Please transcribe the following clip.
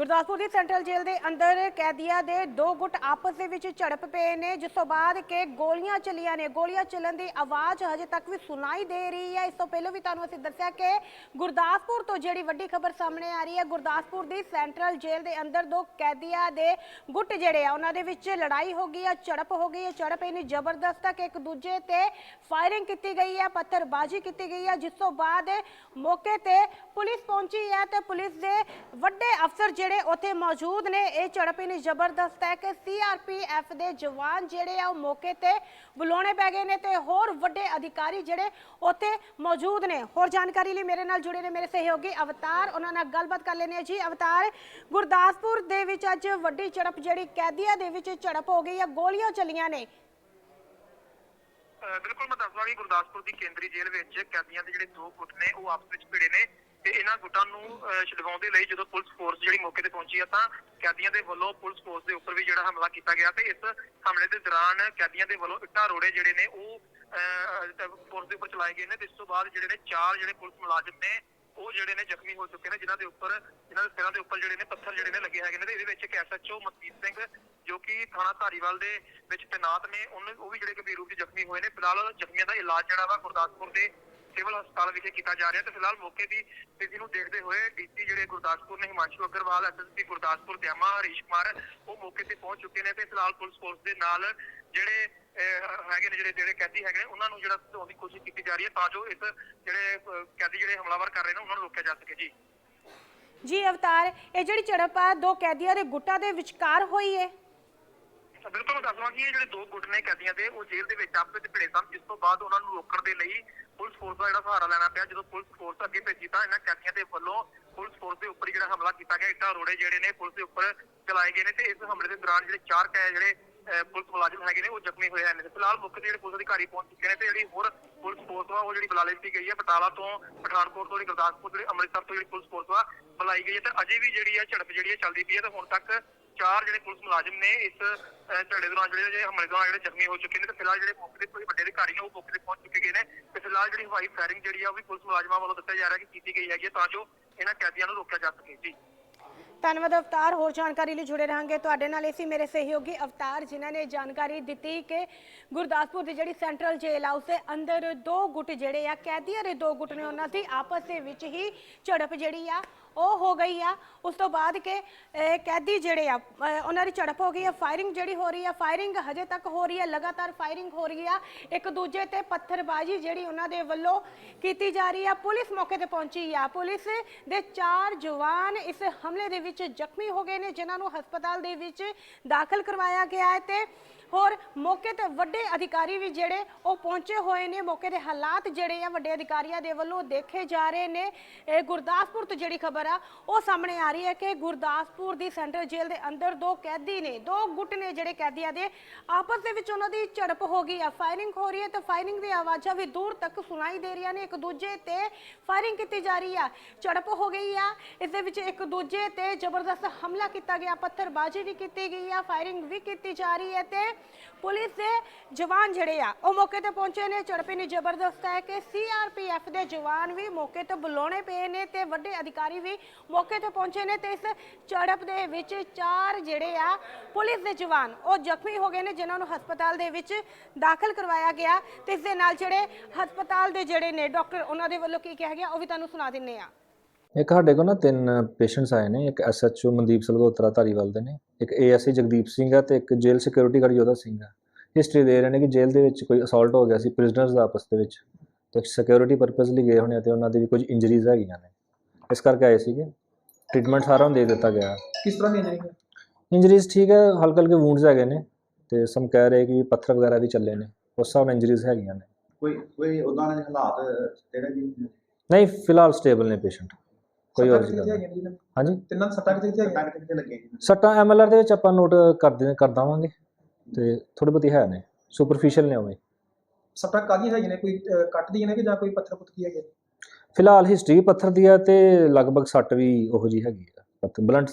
ਗੁਰਦਾਸਪੁਰ ਦੀ central ਜੇਲ੍ਹ ਦੇ ਅੰਦਰ ਕੈਦੀਆਂ ਦੇ ਦੋ ਗੁੱਟ ਆਪਸ ਦੇ ਵਿੱਚ ਝੜਪ ਪਏ ਨੇ। ਜਿਸ ਤੋਂ ਬਾਅਦ ਕਿ ਗੋਲੀਆਂ ਚੱਲੀਆਂ ਨੇ। ਗੋਲੀਆਂ ਚੱਲਣ ਦੀ ਆਵਾਜ਼ ਹਜੇ ਤੱਕ ਵੀ ਸੁਣਾਈ ਦੇ ਰਹੀ ਹੈ। ਇਸ ਤੋਂ ਪਹਿਲਾਂ ਵੀ ਤੁਹਾਨੂੰ ਅਸੀਂ ਦੱਸਿਆ ਕਿ ਗੁਰਦਾਸਪੁਰ ਤੋਂ ਜਿਹੜੀ ਵੱਡੀ ਖਬਰ ਸਾਹਮਣੇ ਆ ਰਹੀ ਹੈ, ਗੁਰਦਾਸਪੁਰ ਦੀ ਸੈਂਟਰਲ ਜੇਲ੍ਹ ਦੇ ਅੰਦਰ ਦੋ ਕੈਦੀਆਂ ਦੇ ਗੁੱਟ ਜਿਹੜੇ ਆ, ਉਹਨਾਂ ਦੇ ਵਿੱਚ ਲੜਾਈ ਹੋ ਗਈ ਹੈ, ਝੜਪ ਹੋ ਗਈ ਹੈ। ਝੜਪ ਇੰਨੀ ਜ਼ਬਰਦਸਤ ਹੈ ਕਿ ਇੱਕ ਦੂਜੇ ਤੇ ਫਾਇਰਿੰਗ ਕੀਤੀ ਗਈ ਹੈ, ਪੱਥਰਬਾਜ਼ੀ ਕੀਤੀ ਗਈ ਹੈ। ਜਿਸ ਤੋਂ ਬਾਅਦ ਮੌਕੇ ਤੇ ਪੁਲਿਸ ਪਹੁੰਚੀ ਹੈ ਤੇ ਪੁਲਿਸ ਦੇ ਵੱਡੇ ਅਫਸਰ ਜਿਹੜੇ ਉੱਥੇ ਮੌਜੂਦ ਨੇ, ਇਹ ਝੜਪ ਇੰਨੀ ਜ਼ਬਰਦਸਤ ਹੈ ਕਿ ਸੀਆਰਪੀਐਫ ਦੇ ਜਵਾਨ ਜਿਹੜੇ ਆ, ਉਹ ਮੌਕੇ ਤੇ ਬੁਲਾਉਣੇ ਪੈ ਗਏ ਨੇ ਤੇ ਹੋਰ ਵੱਡੇ ਅਧਿਕਾਰੀ ਜਿਹੜੇ ਉੱਥੇ ਮੌਜੂਦ ਨੇ। ਹੋਰ ਜਾਣਕਾਰੀ ਲਈ ਮੇਰੇ ਨਾਲ ਜੁੜੇ ਨੇ ਮੇਰੇ ਸਹਿਯੋਗੀ ਅਵਤਾਰ, ਉਹਨਾਂ ਨਾਲ ਗੱਲਬਾਤ ਕਰ ਲੈਣੇ ਜੀ। ਅਵਤਾਰ, ਗੁਰਦਾਸਪੁਰ ਦੇ ਵਿੱਚ ਅੱਜ ਵੱਡੀ ਝੜਪ ਜਿਹੜੀ ਕੈਦੀਆਂ ਦੇ ਵਿੱਚ ਝੜਪ ਹੋ ਗਈ ਹੈ ਗੋਲੀਆਂ ਚੱਲੀਆਂ ਨੇ। ਬਿਲਕੁਲ ਮੈਂ ਦੱਸਦਾ ਕਿ ਗੁਰਦਾਸਪੁਰ ਦੀ ਕੇਂਦਰੀ ਜੇਲ੍ਹ ਵਿੱਚ ਕੈਦੀਆਂ ਦੇ ਜਿਹੜੇ ਦੋ ਗੁੱਟ ਨੇ, ਉਹ ਆਪਸ ਵਿੱਚ ਭਿੜੇ ਨੇ। ਤੇ ਇਹਨਾਂ ਗੁੱਟਾਂ ਨੂੰ ਅਹ ਛਡਵਾਉਣ ਦੇ ਲਈ ਜਦੋਂ ਪੁਲਿਸ ਫੋਰਸ ਜਿਹੜੀ ਮੌਕੇ ਤੇ ਪਹੁੰਚੀ ਆ ਤਾਂ ਕੈਦੀਆਂ ਦੇ ਵੱਲੋਂ ਪੁਲਿਸ ਫੋਰਸ ਦੇ ਉੱਪਰ ਵੀ ਜਿਹੜਾ ਹਮਲਾ ਕੀਤਾ ਗਿਆ ਤੇ ਇਸ ਹਮਲੇ ਦੇ ਦੌਰਾਨ ਕੈਦੀਆਂ ਦੇ ਵੱਲੋਂ ਇੱਟਾਂ ਰੋੜੇ ਜਿਹੜੇ ਨੇ ਉਹ ਅਹ, ਦੇ ਉੱਪਰ ਚਲਾਏ ਗਏ ਨੇ ਤੇ ਇਸ ਤੋਂ ਬਾਅਦ ਜਿਹੜੇ ਨੇ ਚਾਰ ਜਿਹੜੇ ਪੁਲਿਸ ਮੁਲਾਜ਼ਮ ਨੇ ਉਹ ਜਿਹੜੇ ਨੇ ਜ਼ਖਮੀ ਹੋ ਚੁੱਕੇ ਨੇ ਜਿਨ੍ਹਾਂ ਦੇ ਉੱਪਰ ਜਿਨ੍ਹਾਂ ਦੇ ਸਿਰਾਂ ਦੇ ਉੱਪਰ ਜਿਹੜੇ ਨੇ ਪੱਥਰ ਜਿਹੜੇ ਨੇ ਲੱਗੇ ਹੈਗੇ ਨੇ ਤੇ ਇਹਦੇ ਵਿੱਚ ਇੱਕ ਐਸਐਚਓ ਮਨਦੀਪ ਸਿੰਘ ਜੋ ਕਿ ਥਾਣਾ ਧਾਰੀਵਾਲ ਦੇ ਵਿੱਚ ਤੈਨਾਤ ਨੇ ਉਹਨੇ ਉਹ ਵੀ ਜਿਹੜੇ ਗੰਭੀਰ ਰੂਪ 'ਚ ਜ਼ਖਮੀ ਹੋਏ ਨੇ। ਫਿਲਹਾਲ ਜ਼ਖਮੀਆਂ ਦਾ ਇਲਾਜ ਜਿਹੜਾ ਵਾ ਗੁਰਦਾਸਪੁਰ ਦੇ ਸਿਵਲ ਹਸਪਤਾਲ ਵਿਖੇ ਕੀਤਾ ਜਾ ਰਿਹਾ ਤੇ ਫਿਲਹਾਲ ਮੌਕੇ ਦੀ ਸਥਿਤੀ ਨੂੰ ਦੇਖਦੇ ਹੋਏ ਡੀਸੀ ਜਿਹੜੇ ਗੁਰਦਾਸਪੁਰ ਨੇ ਹਿਮਾਂਸ਼ੂ ਅਗਰਵਾਲ ਐਸਐਸਪੀ ਗੁਰਦਾਸਪੁਰ ਦਿਆਮਾ ਹਰੀਸ਼ ਕੁਮਾਰ ਉਹ ਮੌਕੇ ਤੇ ਪਹੁੰਚ ਚੁੱਕੇ ਨੇ ਤੇ ਫਿਲਹਾਲ ਪੁਲਿਸ ਫੋਰਸ ਦੇ ਨਾਲ ਜਿਹੜੇ ਹੈਗੇ ਨੇ ਜਿਹੜੇ ਜਿਹੜੇ ਕੈਦੀ ਹੈਗੇ ਨੇ ਉਹਨਾਂ ਨੂੰ ਜਿਹੜਾ ਧੋਣ ਦੀ ਕੋਸ਼ਿਸ਼ ਕੀਤੀ ਜਾ ਰਹੀ ਹੈ ਤਾਂ ਜੋ ਇਸ ਜਿਹੜੇ ਕੈਦੀ ਜਿਹੜੇ ਹਮਲਾਵਰ ਕਰ ਰਹੇ ਨੇ ਉਹਨਾਂ ਨੂੰ ਰੋਕਿਆ ਜਾ ਸਕੇ। ਜੀ। ਜੀ ਅਵਤਾਰ ਇਹ ਜਿਹੜੀ ਝੜਪ ਆ ਦੋ ਕੈਦੀਆਂ ਦੇ ਗੁੱਟਾਂ ਦੇ ਵਿਚਕਾਰ ਹੋਈ ਹੈ ਬਿਲਕੁਲ ਦੱਸਵਾਂ ਕਿ ਇਹ ਜਿਹੜੇ ਦੋ ਗੁੱਟ ਨੇ ਕੈਦੀਆਂ ਦੇ ਉਹ ਜੇਲ੍ਹ ਦੇ ਵਿੱਚ ਆਪਸ ਵਿੱਚ ਭਿੜੇ ਸਨ। ਜਿਸ ਤੋਂ ਬਾਅਦ ਉਹਨਾਂ ਨੂੰ ਰੋਕਣ ਦੇ ਲਈ ਪੁਲਿਸ ਫੋਰਸ ਦਾ ਜਿਹੜਾ ਸਹਾਰਾ ਲੈਣਾ ਪਿਆ, ਜਦੋਂ ਪੁਲਿਸ ਫੋਰਸ ਅੱਗੇ ਭੇਜੀ ਤਾਂ ਇਹਨਾਂ ਕੈਦੀਆਂ ਦੇ ਵੱਲੋਂ ਪੁਲਿਸ ਫੋਰਸ ਦੇ ਉੱਪਰ ਜਿਹੜਾ ਹਮਲਾ ਕੀਤਾ ਗਿਆ, ਇੱਟਾਂ ਰੋੜੇ ਜਿਹੜੇ ਨੇ ਪੁਲਿਸ ਦੇ ਉੱਪਰ ਚਲਾਏ ਗਏ ਨੇ ਤੇ ਇਸ ਹਮਲੇ ਦੇ ਦੌਰਾਨ ਜਿਹੜੇ ਚਾਰ ਕੈ ਜਿਹੜੇ ਪੁਲਿਸ ਮੁਲਾਜ਼ਮ ਹੈਗੇ ਨੇ, ਉਹ ਜ਼ਖਮੀ ਹੋਏ ਹਨ। ਫਿਲਹਾਲ ਮੁੱਖ ਜਿਹੜੇ ਪੁਲਿਸ ਅਧਿਕਾਰੀ ਪਹੁੰਚ ਚੁੱਕੇ ਨੇ ਤੇ ਜਿਹੜੀ ਹੋਰ ਪੁਲਿਸ ਫੋਰਸ ਵਾ, ਉਹ ਜਿਹੜੀ ਬੁਲਾ ਲਈ ਗਈ ਹੈ, ਬਟਾਲਾ ਤੋਂ ਪਠਾਨਕੋਟ ਤੋਂ ਜਿਹੜੀ ਗੁਰਦਾਸਪੁਰ ਜਿਹੜੀ ਅੰਮ੍ਰਿਤਸਰ ਤੋਂ ਜਿਹੜੀ ਪੁਲਿਸ ਫੋਰਸ ਵਾ, ਬੁਲਾਈ ਗਈ ਹੈ ਤੇ ਅਜੇ ਵੀ ਜਿਹੜੀ ਹੈ ਝੜਪ ਜਿਹੜੀ ਹੈ ਚੱਲਦੀ ਪਈ ਹੈ ਤੇ ਹੁਣ ਤੱਕ ਚਾਰ ਜਿਹੜੇ ਪੁਲਿਸ ਮੁਲਾਜ਼ਮ ਨੇ ਇਸ ਅਹ, ਦੌਰਾਨ ਜਿਹੜੇ ਜਿਹੜੇ ਹਮਲੇ ਦੌਰਾਨ ਜਿਹੜੇ ਜ਼ਖਮੀ ਹੋ ਚੁੱਕੇ ਨੇ ਤੇ ਫਿਲਹਾਲ ਜਿਹੜੇ ਮੌਕੇ ਤੇ ਕੋਈ ਵੱਡੇ ਅਧਿਕਾਰੀ ਨੇ ਉਹ ਮੌਕੇ ਤੇ ਪਹੁੰਚ ਚੁੱਕੇ ਗਏ ਨੇ ਤੇ ਫਿਲਹਾਲ ਜਿਹੜੀ ਹਵਾਈ ਫਾਇਰਿੰਗ ਜਿਹੜੀ ਆ ਉਹ ਵੀ ਪੁਲਿਸ ਮੁਲਾਜ਼ਮਾਂ ਵੱਲੋਂ ਦੱਸਿਆ ਜਾ ਰਿਹਾ ਕਿ ਕੀਤੀ ਗਈ ਹੈਗੀ ਹੈ ਤਾਂ ਜੋ ਇਹਨਾਂ ਕੈਦੀਆਂ ਨੂੰ ਰੋਕਿਆ ਜਾ ਸਕੇ। ਜੀ। ਧੰਨਵਾਦ ਅਵਤਾਰ, ਹੋਰ ਜਾਣਕਾਰੀ ਲਈ ਜੁੜੇ ਰਹਾਂਗੇ ਤੁਹਾਡੇ ਨਾਲ। ਇਸੀ ਮੇਰੇ ਸਹਿਯੋਗੀ ਅਵਤਾਰ, ਜਿਨ੍ਹਾਂ ਨੇ ਜਾਣਕਾਰੀ ਦਿੱਤੀ ਕਿ ਗੁਰਦਾਸਪੁਰ ਦੀ ਜਿਹੜੀ ਸੈਂਟਰਲ ਜੇਲ੍ਹ ਆ ਉਸਦੇ ਅੰਦਰ ਦੋ ਗੁੱਟ ਜਿਹੜੇ ਆ, ਕੈਦੀਆਂ ਦੇ ਦੋ ਗੁੱਟ ਨੇ ਉਹਨਾਂ ਦੀ ਆਪਸ ਦੇ ਵਿੱਚ ਹੀ ਝੜਪ ਜਿਹੜੀ ਆ, ਉਹ ਹੋ ਗਈ ਆ। ਉਸ ਤੋਂ ਬਾਅਦ ਕਿ ਕੈਦੀ ਜਿਹੜੇ ਆ ਉਹਨਾਂ ਦੀ ਝੜਪ ਹੋ ਗਈ ਆ, ਫਾਇਰਿੰਗ ਜਿਹੜੀ ਹੋ ਰਹੀ ਆ, ਫਾਇਰਿੰਗ ਹਜੇ ਤੱਕ ਹੋ ਰਹੀ ਆ, ਲਗਾਤਾਰ ਫਾਇਰਿੰਗ ਹੋ ਰਹੀ ਆ। ਇੱਕ ਦੂਜੇ ਤੇ ਪੱਥਰਬਾਜ਼ੀ ਜਿਹੜੀ ਉਹਨਾਂ ਦੇ ਵੱਲੋਂ ਕੀਤੀ ਜਾ ਰਹੀ ਆ, ਪੁਲਿਸ ਮੌਕੇ ਤੇ ਪਹੁੰਚੀ ਆ। ਪੁਲਿਸ ਦੇ ਚਾਰ ਜਵਾਨ ਇਸ ਹਮਲੇ ਦੇ ਵਿੱਚ ਜ਼ਖਮੀ ਹੋ ਗਏ ਨੇ, ਜਿਨ੍ਹਾਂ ਨੂੰ ਹਸਪਤਾਲ ਦੇ ਵਿੱਚ ਦਾਖਲ ਕਰਵਾਇਆ ਗਿਆ ਹੈ ਤੇ ਹੋਰ ਮੌਕੇ ਤੇ ਵੱਡੇ ਅਧਿਕਾਰੀ ਵੀ ਜਿਹੜੇ ਉਹ ਪਹੁੰਚੇ ਹੋਏ ਨੇ। ਮੌਕੇ ਦੇ ਹਾਲਾਤ ਜਿਹੜੇ ਆ ਵੱਡੇ ਅਧਿਕਾਰੀਆਂ ਦੇ ਵੱਲੋਂ ਦੇਖੇ ਜਾ ਰਹੇ ਨੇ। ਇਹ ਗੁਰਦਾਸਪੁਰ ਤੋਂ ਜਿਹੜੀ ਖਬਰ ਆ, ਉਹ ਸਾਹਮਣੇ ਆ ਰਹੀ ਹੈ ਕਿ ਗੁਰਦਾਸਪੁਰ ਦੀ ਸੈਂਟਰਲ ਜੇਲ੍ਹ ਦੇ ਅੰਦਰ ਦੋ ਕੈਦੀ ਨੇ, ਦੋ ਗੁੱਟ ਨੇ ਜਿਹੜੇ ਕੈਦੀਆਂ ਦੇ। ਆਪਸ ਦੇ ਵਿੱਚ ਉਹਨਾਂ ਦੀ ਝੜਪ ਹੋ ਗਈ ਆ। ਫਾਇਰਿੰਗ ਹੋ ਰਹੀ ਹੈ ਤੇ ਫਾਇਰਿੰਗ ਦੀ ਆਵਾਜ਼ਾਂ ਵੀ ਦੂਰ ਤੱਕ ਸੁਣਾਈ ਦੇ ਰਹੀਆਂ ਨੇ। ਇੱਕ ਦੂਜੇ ਤੇ ਫਾਇਰਿੰਗ ਕੀਤੀ ਜਾ ਰਹੀ ਆ। ਝੜਪ ਹੋ ਗਈ ਆ। ਇਸ ਦੇ ਵਿੱਚ ਇੱਕ ਦੂਜੇ ਤੇ ਜ਼ਬਰਦਸਤ ਹਮਲਾ ਕੀਤਾ ਗਿਆ। ਪੱਥਰਬਾਜ਼ੀ ਵੀ ਕੀਤੀ ਗਈ ਆ। ਫਾਇਰਿੰਗ ਵੀ ਕੀਤੀ ਜਾ ਰਹੀ ਹੈ ਤੇ ਪੁਲਿਸ ਦੇ ਜਵਾਨ ਜਿਹੜੇ ਆ, ਉਹ ਮੌਕੇ ਤੇ ਪਹੁੰਚੇ ਨੇ। ਝੜਪ ਇੰਨੀ ਜ਼ਬਰਦਸਤ ਹੈ ਕਿ ਸੀਆਰਪੀਐਫ ਦੇ ਜਵਾਨ ਵੀ ਮੌਕੇ ਤੇ ਬੁਲਾਉਣੇ ਪਏ ਨੇ ਤੇ ਵੱਡੇ ਅਧਿਕਾਰੀ ਵੀ ਮੌਕੇ ਤੇ ਪਹੁੰਚੇ ਨੇ ਤੇ ਇਸ ਝੜਪ ਦੇ ਵਿੱਚ ਚਾਰ ਜਿਹੜੇ ਆ, ਪੁਲਿਸ ਦੇ ਜਵਾਨ, ਉਹ ਜ਼ਖਮੀ ਹੋ ਗਏ ਨੇ, ਜਿਨ੍ਹਾਂ ਨੂੰ ਹਸਪਤਾਲ ਦੇ ਵਿੱਚ ਦਾਖਲ ਕਰਵਾਇਆ ਗਿਆ। ਤੇ ਇਸ ਦੇ ਨਾਲ ਜਿਹੜੇ ਹਸਪਤਾਲ ਦੇ ਜਿਹੜੇ ਨੇ, ਡਾਕਟਰ, ਉਹਨਾਂ ਦੇ ਵੱਲੋਂ ਕੀ ਕਿਹਾ ਗਿਆ, ਉਹ ਵੀ ਤੁਹਾਨੂੰ ਸੁਣਾ ਦਿੰਨੇ ਆ। ਇੱਕ ਸਾਡੇ ਕੋਲ ਨਾ ਤਿੰਨ ਪੇਸ਼ੈਂਟਸ ਆਏ ਨੇ ਇੱਕ ਐਸਐਚਓ ਮਨਦੀਪ ਸਲਗੋਤਰਾ ਧਾਰੀਵਾਲ ਦੇ ਨੇ ਇੱਕ ਏਐਸਏ ਜਗਦੀਪ ਸਿੰਘ ਹੈ ਤੇ ਇੱਕ ਜੇਲ੍ਹ ਸਿਕਿਉਰਿਟੀ ਗਾਰਡ ਯੋਧਾ ਸਿੰਘ ਹੈ ਹਿਸਟਰੀ ਦੇ ਰਹੇ ਨੇ ਕਿ ਜੇਲ੍ਹ ਦੇ ਵਿੱਚ ਕੋਈ ਅਸਾਲਟ ਹੋ ਗਿਆ ਸੀ ਪ੍ਰਿਜ਼ਨਰਸ ਦਾ ਆਪਸ ਦੇ ਵਿੱਚ ਤੇ ਸਿਕਿਉਰਿਟੀ ਪਰਪਸ ਲਈ ਗਏ ਹੋਣੇ ਆ ਤੇ ਉਹਨਾਂ ਦੀ ਵੀ ਕੁਝ ਇੰਜਰੀਜ਼ ਹੈਗੀਆਂ ਨੇ। ਇਸ ਕਰਕੇ ਆਏ ਸੀਗੇ। ਟ੍ਰੀਟਮੈਂਟ ਸਾਰਾ ਨੂੰ ਦੇ ਦਿੱਤਾ ਗਿਆ। ਕਿਸ ਤਰ੍ਹਾਂ ਦੀ ਇੰਜਰੀ ਹੈ? ਇੰਜਰੀਜ਼ ਠੀਕ ਹੈ ਹਲਕੇ ਹਲਕੇ ਵੂੰਡਸ ਹੈਗੇ ਨੇ ਤੇ ਸਮ ਕਹਿ ਰਹੇ ਕਿ ਪੱਥਰ ਵਗੈਰਾ ਵੀ ਚੱਲੇ ਨੇ ਉਸ ਹਿਸਾਬ ਨਾਲ ਇੰਜਰੀਜ਼ ਹੈਗੀਆਂ ਨੇ। ਕੋਈ ਕੋਈ ਉਦਾਂ ਦੇ ਹਾਲਾਤ ਜਿਹੜੇ ਜੀ ਨਹੀਂ ਫਿਲਹਾਲ ਸਟੇਬਲ ਨੇ ਪੇਸ਼ੈਂਟ ਕੋਈ ਹੋਰ ਜੀ? ਹਾਂਜੀ? ਤਿੰਨਾਂ ਦੀ ਸੱਟਾਂ ਕਿੱਥੇ ਕਿੱਥੇ ਹੈਗੀਆਂ ਕਿੱਥੇ ਲੱਗੀਆਂ ਜੀ ਸੱਟਾਂ ਐਮਐਲਆਰ ਦੇ ਵਿੱਚ ਆਪਾਂ ਨੋਟ ਕਰ ਦੇ ਕਰ ਦੇਵਾਂਗੇ। ਤੇ ਥੋੜੀ ਬਹੁਤੀ ਹੈ ਨੇ ਸੁਪਰਫੀਸ਼ੀਅਲ ਨੇ ਉਵੇਂ। ਸੱਟਾਂ ਕਾਹਦੀਆਂ ਹੈਗੀਆਂ ਨੇ? ਕੋਈ ਕੱਟ ਦੀਆਂ ਨੇ ਕਿ ਜਾਂ ਕੋਈ ਪੱਥਰ ਪੁੱਤ ਕੀ ਹੈਗੇ? ਫਿਲਹਾਲ ਹਿਸਟਰੀ ਪੱਥਰ ਦੀ ਆ ਤੇ ਲਗਭਗ ਸੱਟ ਵੀ ਉਹੋ ਜੀ ਹੈਗੀ ਆ। ਪੱਥਰ ਬਲੰਟ